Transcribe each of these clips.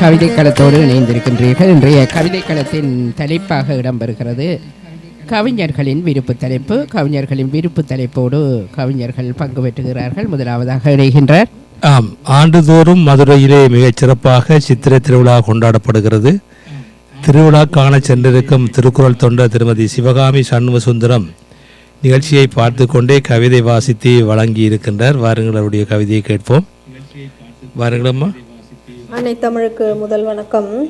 கவிதை களத்தோடு இணைந்திருக்கின்றீர்கள். இன்றைய கவிதை களத்தின் தலைப்பாக இடம்பெறுகிறது. கவிஞர்களின் விருப்பு தலைப்பு. கவிஞர்களின் விருப்பு தலைப்போடு கவிஞர்கள் பங்கு பெற்றுகிறார்கள். முதலாவதாக இணைகின்றார். ஆம் ஆண்டுதோறும் மதுரையிலே மிகச் சிறப்பாக சித்திரை திருவிழா கொண்டாடப்படுகிறது. திருவிழா காண சென்றிருக்கும் திருக்குறள் தொண்டர் திருமதி சிவகாமி சண்முகசுந்தரம் நிகழ்ச்சியை பார்த்து கொண்டே கவிதை வாசித்து வழங்கி இருக்கின்றார் வாருங்கள் அவருடைய கவிதையை கேட்போம். வாருங்களம்மா அன்னை தமிழுக்கு முதல் வணக்கம்.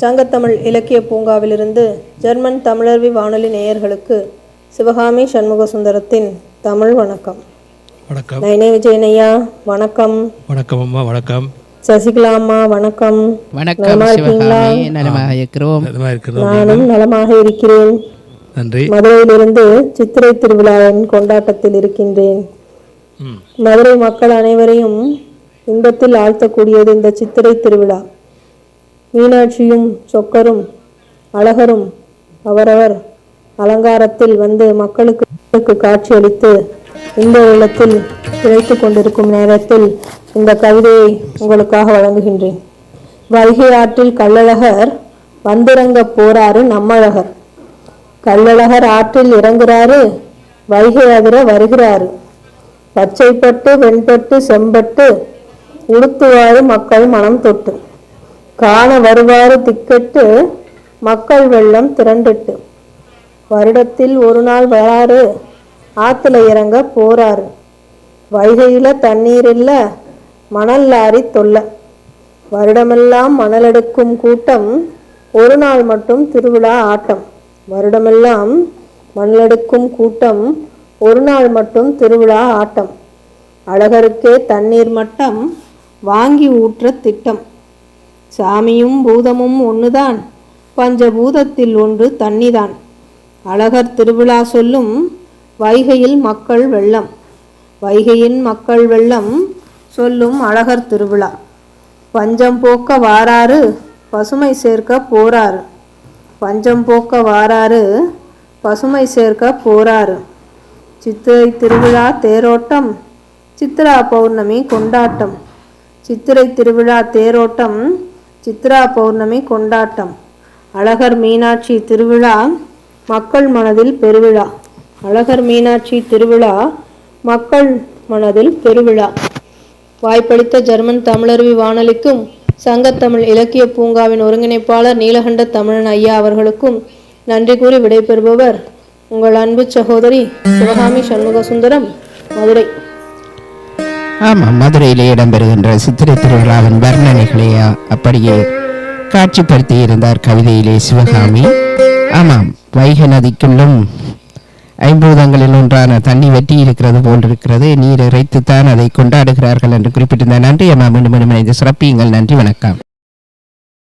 சங்கத்தமிழ் இலக்கிய பூங்காவிலிருந்து ஜெர்மன் தமிழர்வி வானொலி நேயர்களுக்கு சிவகாமி சண்முக சுந்தரத்தின் தமிழ் வணக்கம். வணக்கம். நயனே விஜயனையா வணக்கம். வணக்கம். அம்மா வணக்கம். சசிகலா அம்மா வணக்கம் வணக்கம் சிவகாமி. நலமாக இருக்கிறோம். நலமா இருக்கிறோம். நானும் நலமாக இருக்கிறேன். நன்றி. மதுரையிலிருந்து சித்திரை திருவிழாவின் கொண்டாட்டத்தில் இருக்கின்றேன். மதுரை மக்கள் அனைவரையும் இன்பத்தில் ஆழ்த்தக்கூடியது இந்த சித்திரை திருவிழா. மீனாட்சியும் சொக்கரும் அழகரும் அவரவர் அலங்காரத்தில் வந்து மக்களுக்கு காட்சியளித்து இந்த உள்ளத்தில் திளைத்து கொண்டிருக்கும் நேரத்தில் இந்த கவிதையை உங்களுக்காக வழங்குகின்றேன். வைகை ஆற்றில் கள்ளழகர் வந்திறங்க போறாரு நம்மழகர். கள்ளழகர் ஆற்றில் இறங்குறாரு வைகை அதிர வருகிறாரு. பச்சைப்பட்டு வெண்பட்டு செம்பட்டு உடுத்துவாறு மக்கள் மனம் தொட்டு. காண வருவாறு திக்கெட்டு மக்கள் வெள்ளம் திரண்டுட்டு. வருடத்தில் ஒரு நாள் வராறு ஆத்துல இறங்க போறாரு வைகையில தண்ணீர் இல்ல மணல் லாரி தொல்லை. வருடமெல்லாம் மணல் எடுக்கும் கூட்டம் ஒரு நாள் மட்டும் திருவிழா ஆட்டம். வருடமெல்லாம் மணல் எடுக்கும் கூட்டம் ஒரு நாள் மட்டும் திருவிழா ஆட்டம். அழகருக்கே தண்ணீர் மட்டம் வாங்கி ஊற்ற திட்டம். சாமியும் பூதமும் ஒன்றுதான் பஞ்சபூதத்தில் ஒன்று தண்ணிதான். அழகர் திருவிழா சொல்லும் வைகையில் மக்கள் வெள்ளம். வைகையின் மக்கள் வெள்ளம் சொல்லும் அழகர் திருவிழா. பஞ்சம் போக்க வாராறு பசுமை சேர்க்க போறாரு பஞ்சம் போக்க வாராறு பசுமை சேர்க்க போறாரு சித்திரை திருவிழா தேரோட்டம் சித்ரா பௌர்ணமி கொண்டாட்டம். சித்திரை திருவிழா தேரோட்டம் சித்ரா பௌர்ணமி கொண்டாட்டம். அழகர் மீனாட்சி திருவிழா மக்கள் மனதில் பெருவிழா. அழகர் மீனாட்சி திருவிழா மக்கள் மனதில் பெருவிழா. வாய்ப்பளித்த ஜெர்மன் தமிழருவி வானொலிக்கும் சங்கத்தமிழ் இலக்கிய பூங்காவின் ஒருங்கிணைப்பாளர் நீலகண்ட தமிழன் ஐயா அவர்களுக்கும் நன்றி கூறி விடைபெறுபவர் உங்கள் அன்பு சகோதரி சிவகாமி சண்முகசுந்தரம் மதுரை. ஆமாம் மதுரையிலே இடம்பெறுகின்ற சித்திரை திருவிழாவின் வர்ணனைகளை அப்படியே காட்சிப்படுத்தி இருந்தார் கவிதையிலே சிவகாமி. ஆமாம் வைகை நதிக்குள்ளும் ஐம்பூதங்களில் ஒன்றான தண்ணி வெட்டி இருக்கிறது போன்றிருக்கிறது நீர் இறைத்துத்தான் அதை கொண்டாடுகிறார்கள் என்று குறிப்பிட்டிருந்தார். நன்றி அம்மா மீண்டும் மீண்டும் இணைந்து சிறப்பியுங்கள். நன்றி வணக்கம்.